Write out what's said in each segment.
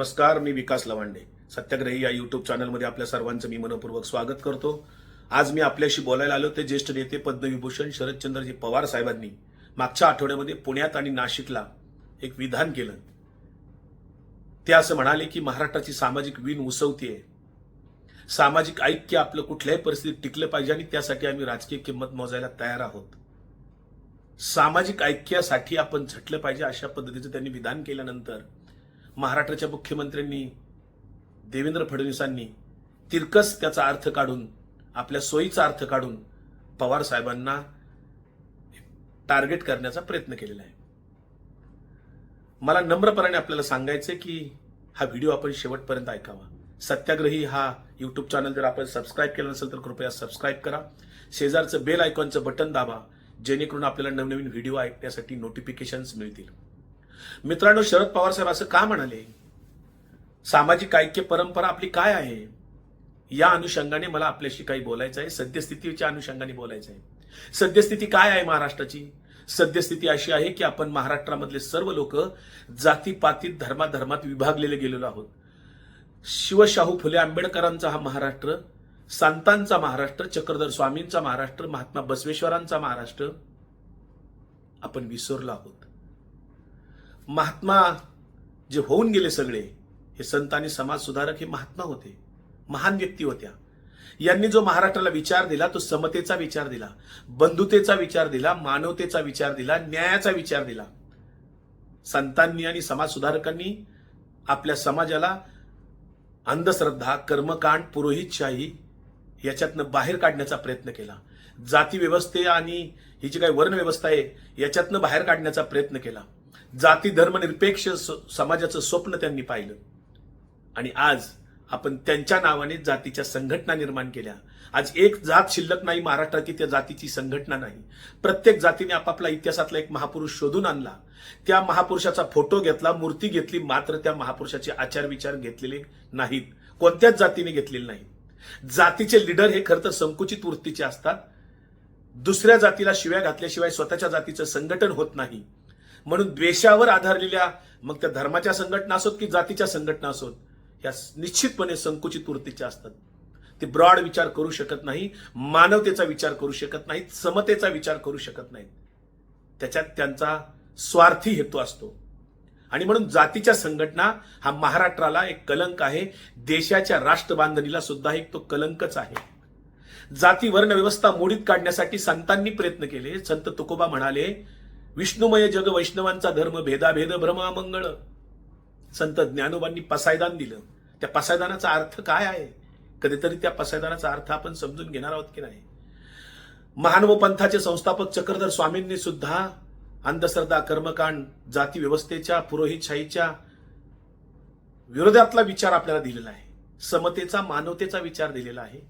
नमस्कार मी विकास लवांडे. सत्याग्रही या युट्यूब चॅनलमध्ये आपल्या सर्वांचं मी मनपूर्वक स्वागत करतो. आज मी आपल्याशी बोलायला आलो ते ज्येष्ठ नेते पद्मविभूषण शरदचंद्रजी पवार साहेबांनी. मागच्या आठवड्यामध्ये पुण्यात आणि नाशिकला एक विधान केलं. ते असं म्हणाले की महाराष्ट्राची सामाजिक वीण उसवतीये. सामाजिक ऐक्य आपलं कुठल्याही परिस्थितीत टिकलं पाहिजे आणि त्यासाठी आम्ही राजकीय किंमत मोजायला तयार आहोत. सामाजिक ऐक्यासाठी आपण झटलं पाहिजे अशा पद्धतीचं त्यांनी विधान केल्यानंतर महाराष्ट्राच्या मुख्यमंत्र्यांनी देवेंद्र फडणवीसांनी तिरकस त्याचा अर्थ काढून आपल्या सोयीचा अर्थ काढून पवार साहेबांना टार्गेट करण्याचा प्रयत्न केलेला आहे. मला नम्रपणाने आपल्याला सांगायचं की हा व्हिडिओ आपण शेवटपर्यंत ऐकावा. सत्याग्रही हा यूट्यूब चॅनल जर आपण सबस्क्राईब केलं नसेल तर कृपया सबस्क्राईब करा. शेजारचं बेल आयकॉनचं बटन दाबा जेणेकरून आपल्याला नवनवीन व्हिडिओ ऐकण्यासाठी नोटिफिकेशन्स मिळतील. मित्रांनो शरद पवार साहेब असं का म्हणाले? सामाजिक ऐक्य परंपरा आपली काय आहे? या अनुषंगाने मला आपल्याशी काही बोलायचं आहे. सद्यस्थितीच्या अनुषंगाने बोलायचं आहे. सद्यस्थिती काय आहे महाराष्ट्राची? सद्यस्थिती अशी आहे की आपण महाराष्ट्रामधले सर्व लोक जातीपातीत धर्माधर्मात विभागलेले गेलेलो आहोत. शिवशाहू फुले आंबेडकरांचा हा महाराष्ट्र संतांचा महाराष्ट्र चक्रधर स्वामींचा महाराष्ट्र महात्मा बसवेश्वरांचा महाराष्ट्र आपण विसरलो आहोत. महात्मा जे होऊन गेले सगळे हे संत आणि समाजसुधारक हे महात्मा होते महान व्यक्ती होत्या. यांनी जो महाराष्ट्राला विचार दिला तो समतेचा विचार दिला बंधुतेचा विचार दिला मानवतेचा विचार दिला न्यायाचा विचार दिला. संतांनी आणि समाजसुधारकांनी आपल्या समाजाला अंधश्रद्धा कर्मकांड पुरोहितशाही याच्यातनं बाहेर काढण्याचा प्रयत्न केला. जाती व्यवस्थे आणि ही जी काही वर्णव्यवस्था आहे याच्यातनं बाहेर काढण्याचा प्रयत्न केला. जाती धर्मनिरपेक्ष स- समाजाचं स्वप्न त्यांनी पाहिलं. आणि आज आपण त्यांच्या नावाने जातीच्या संघटना निर्माण केल्या. आज एक जात शिल्लक नाही महाराष्ट्रातील त्या जातीची संघटना नाही. प्रत्येक जातीने आपापला इतिहासातला एक महापुरुष शोधून आणला. त्या महापुरुषाचा फोटो घेतला मूर्ती घेतली मात्र त्या महापुरुषाचे आचार विचार घेतलेले नाहीत. कोणत्याच जातीने घेतलेले नाहीत. जातीचे लिडर हे खरं तर संकुचित वृत्तीचे असतात. दुसऱ्या जातीला शिव्या घातल्याशिवाय स्वतःच्या जातीचं संघटन होत नाही. म्हणून द्वेषावर आधारलेल्या मग त्या धर्माच्या संघटना असोत की जातीच्या संघटना असोत या निश्चितपणे संकुचित वृत्तीच्या असतात. ते ब्रॉड विचार करू शकत नाही मानवतेचा विचार करू शकत नाहीत समतेचा विचार करू शकत नाहीत. त्याच्यात त्यांचा स्वार्थी हेतू असतो. आणि म्हणून जातीच्या संघटना हा महाराष्ट्राला एक कलंक आहे देशाच्या राष्ट्रबांधणीला सुद्धा एक तो कलंकच आहे. जाती वर्ण व्यवस्था मोडीत काढण्यासाठी संतांनी प्रयत्न केले. संत तुकोबा म्हणाले विष्णुमय जग वैष्णवांचा धर्म भेदाभेद भ्रमामंगळ संत ज्ञानोबांनी पसायदान दिलं. त्या पसायदानाचा अर्थ काय आहे? कधीतरी त्या पसायदानाचा अर्थ आपण समजून घेणार आहोत की नाही? महानव पंथाचे संस्थापक चक्रधर स्वामींनी सुद्धा अंधश्रद्धा कर्मकांड जाती व्यवस्थेच्या पुरोहितशाहीच्या विरोधातला विचार आपल्याला दिलेला आहे. समतेचा मानवतेचा विचार दिलेला आहे.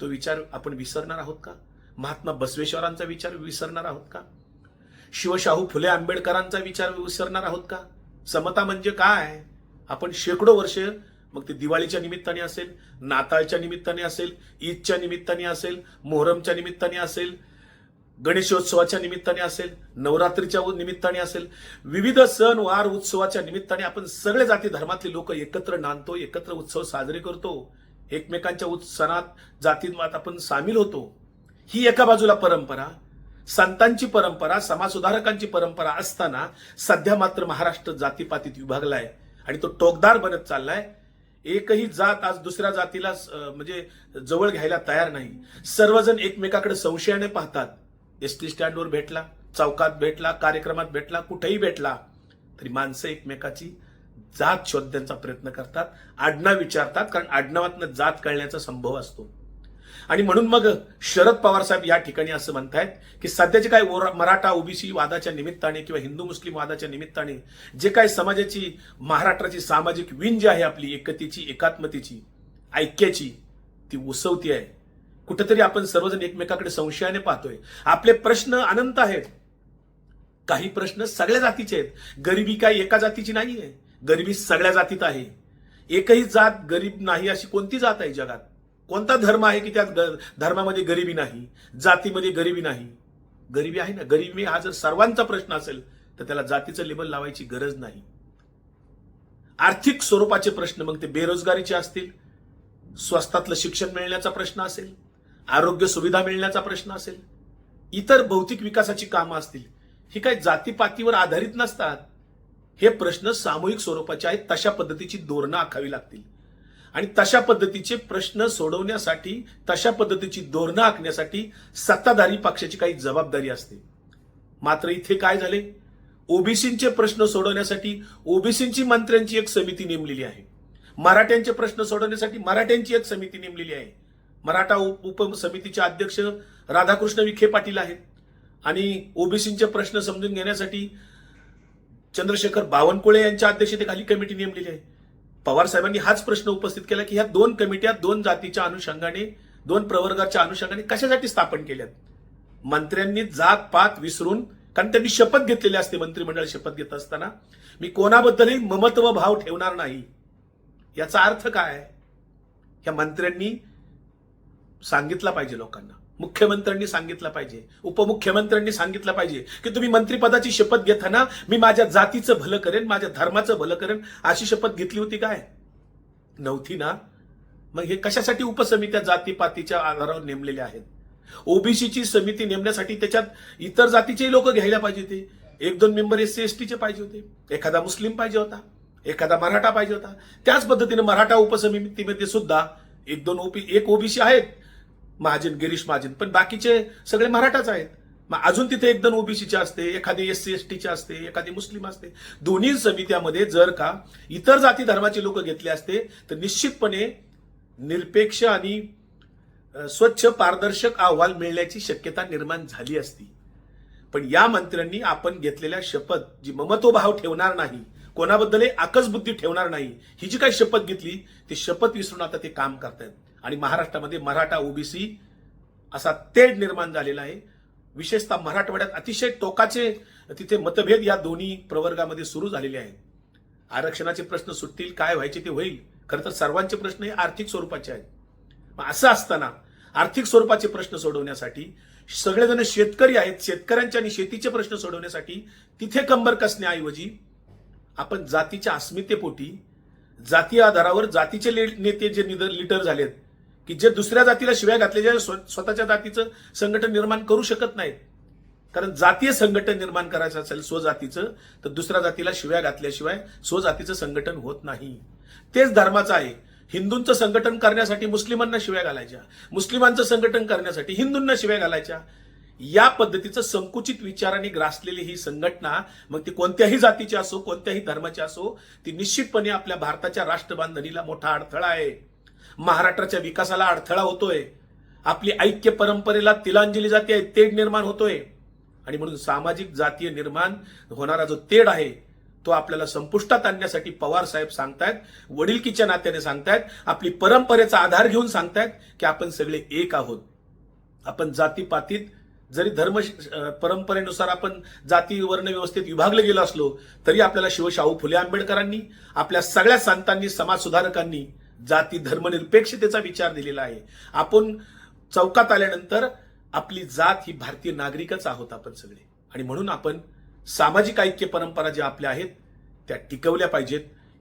तो विचार आपण विसरणार आहोत का? महात्मा बसवेश्वरांचा विचार विसरणार आहोत का? शिवशाहू फुले आंबेडकरांचा विचार विसरणार आहोत का? समता म्हणजे काय? आपण शेकडो वर्ष मग ते दिवाळीच्या निमित्ताने असेल नाताळच्या निमित्ताने असेल ईदच्या निमित्ताने असेल मोहरमच्या निमित्ताने असेल गणेशोत्सवाच्या निमित्ताने असेल नवरात्रीच्या निमित्ताने असेल विविध सण वार उत्सवाच्या निमित्ताने आपण सगळे जाती धर्मातले लोक एकत्र नांदतो एकत्र उत्सव साजरे करतो. एकमेकांच्या उत्- सणात आपण सामील होतो. ही एका बाजूला परंपरा संतांची परंपरा समाजसुधारकांची परंपरा असताना सध्या मात्र महाराष्ट्र जातीपातीत विभागलाय आणि तो टोकदार बनत चाललाय. एकही जात आज दुसऱ्या जातीला म्हणजे जवळ घ्यायला तयार नाही. सर्वजण एकमेकाकडे संशयाने पाहतात. एस टी स्टँडवर भेटला चौकात भेटला कार्यक्रमात भेटला कुठेही भेटला तरी माणसं एकमेकाची जात शोधण्याचा प्रयत्न करतात आडनाव विचारतात कारण आडनावातनं जात कळण्याचा संभव असतो. आणि म्हणून मग शरद पवार साहेब या ठिकाणी असं म्हणतायत की सध्याचे काय मराठा ओबीसी वादाच्या निमित्ताने किंवा हिंदू मुस्लिम वादाच्या निमित्ताने जे काय समाजाची महाराष्ट्राची सामाजिक विण जी आहे आपली एकतेची एकात्मतेची ऐक्याची ती उसवती आहे. कुठेतरी आपण सर्वजण एकमेकाकडे संशयाने पाहतोय. आपले प्रश्न अनंत आहेत. काही प्रश्न सगळ्या जातीचे आहेत. गरिबी काय एका जातीची नाहीये. गरिबी सगळ्या जातीत आहे. एकही जात गरीब नाही अशी कोणती जात आहे जगात? कोणता धर्म आहे की त्या ग- धर्मामध्ये गरिबी नाही जातीमध्ये गरिबी नाही? गरिबी आहे ना? गरिबी हा जर सर्वांचा प्रश्न असेल तर त्याला जातीचं लेबल लावायची गरज नाही. आर्थिक स्वरूपाचे प्रश्न मग ते बेरोजगारीचे असतील स्वस्तातलं शिक्षण मिळण्याचा प्रश्न असेल आरोग्य सुविधा मिळण्याचा प्रश्न असेल इतर भौतिक विकासाची कामं असतील ही काही जातीपातीवर आधारित नसतात? हे प्रश्न सामूहिक स्वरूपाचे आहेत तशा पद्धतीची धोरणं आखावी लागतील. आणि तशा पद्धतीचे प्रश्न सोडवण्यासाठी तशा पद्धतीची धोरणं आखण्यासाठी सत्ताधारी पक्षाची काही जबाबदारी असते. मात्र इथे काय झाले? ओबीसींचे प्रश्न सोडवण्यासाठी ओबीसींची मंत्र्यांची एक समिती नेमलेली आहे. मराठ्यांचे प्रश्न सोडवण्यासाठी मराठ्यांची एक समिती नेमलेली आहे. मराठा उप उपसमितीचे अध्यक्ष राधाकृष्ण विखे पाटील आहेत. आणि ओबीसींचे प्रश्न समजून घेण्यासाठी चंद्रशेखर बावनकुळे यांच्या अध्यक्षतेखाली कमिटी नेमलेली आहे. पवार साहेबांनी हाच प्रश्न उपस्थित केला की ह्या दोन कमिट्या दोन जातीच्या अनुषंगाने दोन प्रवर्गाच्या अनुषंगाने कशासाठी स्थापन केल्यात? मंत्र्यांनी जात पात विसरून कारण त्यांनी शपथ घेतलेली असते मंत्रिमंडळ शपथ घेत असताना मी कोणाबद्दलही ममत्व भाव ठेवणार नाही. याचा अर्थ काय? ह्या मंत्र्यांनी सांगितला पाहिजे लोकांना. मुख्यमंत्र्यांनी सांगितलं पाहिजे. उपमुख्यमंत्र्यांनी सांगितलं पाहिजे की तुम्ही मंत्रिपदाची शपथ घेताना मी माझ्या जातीचं भलं करेन माझ्या धर्माचं भलं करेन अशी शपथ घेतली होती काय? नव्हती ना? मग हे कशासाठी उपसमित्या जातीपातीच्या आधारावर नेमलेल्या आहेत? ओबीसीची समिती नेमण्यासाठी त्याच्यात इतर जातीचे लोक घ्यायला पाहिजे होते. एक दोन मेंबर एस सी एस टीचे पाहिजे होते. एखादा मुस्लिम पाहिजे होता. एखादा मराठा पाहिजे होता. त्याच पद्धतीने मराठा उपसमितीमध्ये सुद्धा एक दोन ओपी एक ओबीसी आहेत. महाजन गिरीश महाजन पण बाकीचे सगळे मराठाच आहेत. मग अजून तिथे एकदम दोन ओबीसीचे असते एखादी एस सी एस टीचे असते एखादी मुस्लिम असते. दोन्ही समित्यामध्ये जर का इतर जाती धर्माचे लोक घेतले असते तर निश्चितपणे निरपेक्ष आणि स्वच्छ पारदर्शक अहवाल मिळण्याची शक्यता निर्माण झाली असती. पण या मंत्र्यांनी आपण घेतलेल्या शपथ जी ममत्वभाव ठेवणार नाही कोणाबद्दलही आकसबुद्धी ठेवणार नाही ही जी काही शपथ घेतली ती शपथ विसरून आता ते काम करतायत. आणि महाराष्ट्रामध्ये मराठा ओबीसी असा तेढ निर्माण झालेला आहे. विशेषतः मराठवाड्यात अतिशय टोकाचे तिथे मतभेद या दोन्ही प्रवर्गामध्ये सुरू झालेले आहेत. आरक्षणाचे प्रश्न सुटतील काय व्हायचे ते होईल. खरं तर सर्वांचे प्रश्न हे आर्थिक स्वरूपाचे आहेत. असं असताना आर्थिक स्वरूपाचे प्रश्न सोडवण्यासाठी सगळेजण शेतकरी आहेत शेतकऱ्यांचे आणि शेतीचे प्रश्न सोडवण्यासाठी तिथे कंबर कसण्याऐवजी आपण जातीच्या अस्मितेपोटी जाती आधारावर जातीचे नेते जे निद- लीडर झालेत की जे दुसऱ्या जातीला शिव्या घातल्याच्या स्व- स्वतःच्या जातीचं संघटन निर्माण करू शकत नाहीत. कारण जातीय संघटन निर्माण करायचं असेल स्वजातीचं तर दुसऱ्या जातीला शिव्या घातल्याशिवाय स्वजातीचं संघटन होत नाही. तेच धर्माचं आहे. हिंदूंचं संघटन करण्यासाठी मुस्लिमांना शिव्या घालायच्या. मुस्लिमांचं संघटन करण्यासाठी हिंदूंना शिव्या घालायच्या. या पद्धतीचं संकुचित विचाराने ग्रासलेली ही संघटना मग ती कोणत्याही जातीची असो कोणत्याही धर्माची असो ती निश्चितपणे आपल्या भारताच्या राष्ट्रबांधणीला मोठा अडथळा आहे. महाराष्ट्राच्या विकासाला अडथळा होतोय. आपली ऐक्य परंपरेला तिलांजली जाते आहे तेढ निर्माण होतोय. आणि म्हणून सामाजिक जातीय निर्माण होणारा जो तेढ आहे तो आपल्याला संपुष्टात आणण्यासाठी पवार साहेब सांगतायत वडीलकीच्या नात्याने सांगतायत आपली परंपरेचा आधार घेऊन सांगतायत की आपण सगळे एक आहोत. आपण जातीपातीत जरी धर्म परंपरेनुसार आपण जाती वर्ण व्यवस्थेत विभागले गेलो असलो तरी आपल्याला शिवशाहू फुले आंबेडकरांनी आपल्या सगळ्या संतांनी समाज सुधारकांनी जाती धर्मनिरपेक्षतेचा विचार दिलेला आहे. आपण चौकात आल्यानंतर आपली जात ही भारतीय नागरिकच आहोत आपण सगळे. आणि म्हणून आपण सामाजिक ऐक्य परंपरा ज्या आपल्या आहेत त्या टिकवल्या पाहिजेत.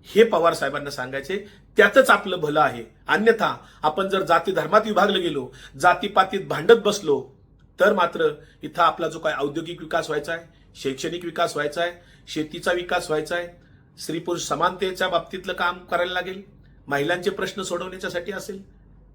हे पवार साहेबांना सांगायचे त्यातच आपलं भलं आहे. अन्यथा आपण जर जाती धर्मात विभागलं गेलो जातीपातीत भांडत बसलो तर मात्र इथं आपला जो काय औद्योगिक विकास व्हायचा आहे शैक्षणिक विकास व्हायचा आहे शेतीचा विकास व्हायचा आहे स्त्री पुरुष समानतेच्या बाबतीतलं काम करायला लागेल. महिलांचे प्रश्न सोडवण्याच्यासाठी असेल?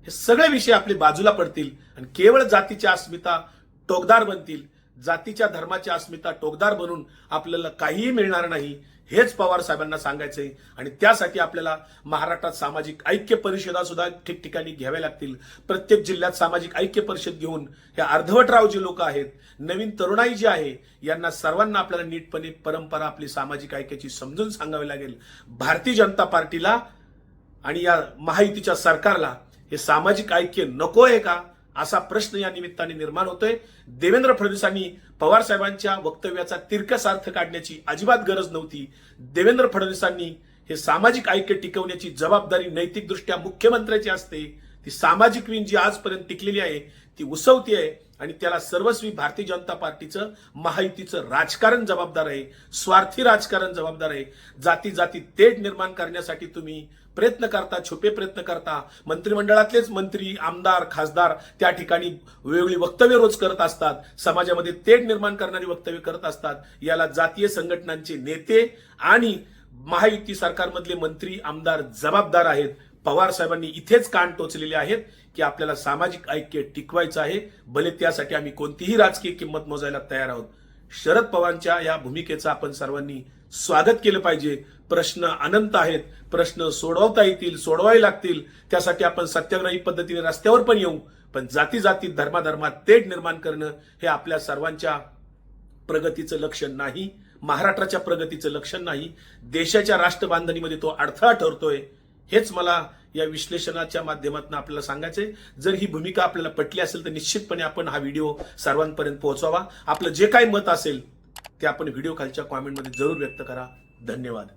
हे सगळे विषय आपले बाजूला पडतील आणि केवळ जातीच्या अस्मिता टोकदार बनतील. जातीच्या धर्माच्या अस्मिता टोकदार बनून आपल्याला काहीही मिळणार नाही हेच पवार साहेबांना सांगायचंय. आणि त्यासाठी आपल्याला महाराष्ट्रात सामाजिक ऐक्य परिषदा सुद्धा ठिकठिकाणी घ्याव्या लागतील. प्रत्येक जिल्ह्यात सामाजिक ऐक्य परिषद घेऊन हे अर्धवटराव जे लोक आहेत नवीन तरुणाई जी आहे यांना सर्वांना आपल्याला नीटपणे परंपरा आपली सामाजिक ऐक्याची समजून सांगावी लागेल. भारतीय जनता पार्टीला आणि या महायुतीच्या सरकारला हे सामाजिक ऐक्य नको आहे का असा प्रश्न या निमित्ताने निर्माण होतोय. देवेंद्र फडणवीसांनी पवार साहेबांच्या वक्तव्याचा तिरकस अर्थ काढण्याची अजिबात गरज नव्हती. देवेंद्र फडणवीसांनी हे सामाजिक ऐक्य टिकवण्याची जबाबदारी नैतिकदृष्ट्या मुख्यमंत्र्याची असते. ती सामाजिक विण जी आजपर्यंत टिकलेली आहे ती उसवती आहे. आणि त्याला सर्वस्वी भारतीय जनता पार्टीचं महायुतीचं राजकारण जबाबदार आहे स्वार्थी राजकारण जबाबदार आहे. जाती जाती तेढ निर्माण करण्यासाठी तुम्ही प्रयत्न करता छुपे प्रयत्न करता. मंत्रिमंडळातलेच मंत्री आमदार खासदार त्या ठिकाणी वेगवेगळी वक्तव्य रोज करत असतात. समाजामध्ये तेढ निर्माण करणारी वक्तव्य करत असतात. याला जातीय संघटनांचे नेते आणि महायुती सरकारमधले मंत्री आमदार जबाबदार आहेत. पवार साहेबांनी इथेच कान टोचलेले आहेत. की आपल्याला सामाजिक ऐक्य टिकवायचं आहे. भले त्यासाठी आम्ही कोणतीही राजकीय किंमत मोजायला तयार आहोत. शरद पवारांच्या या भूमिकेचं आपण सर्वांनी स्वागत केलं पाहिजे. प्रश्न अनंत आहेत. प्रश्न सोडवता येतील सोडवावे लागतील. त्यासाठी आपण सत्याग्रही पद्धतीने रस्त्यावर पण येऊ. पण जाती जाती धर्माधर्मात तेढ निर्माण करणं हे आपल्या सर्वांच्या प्रगतीचं लक्षण नाही. महाराष्ट्राच्या प्रगतीचं लक्षण नाही. देशाच्या राष्ट्रबांधणीमध्ये तो अडथळा ठरतोय. हेच मला या विश्लेषणाच्या माध्यमातून आपल्याला सांगायचंय. जर ही भूमिका आपल्याला पटली असेल तर निश्चितपणे आपण हा व्हिडिओ सर्वांपर्यंत पोहोचवावा. आपलं जे काही मत असेल ते आपण व्हिडिओ खालच्या कॉमेंटमध्ये जरूर व्यक्त करा. धन्यवाद.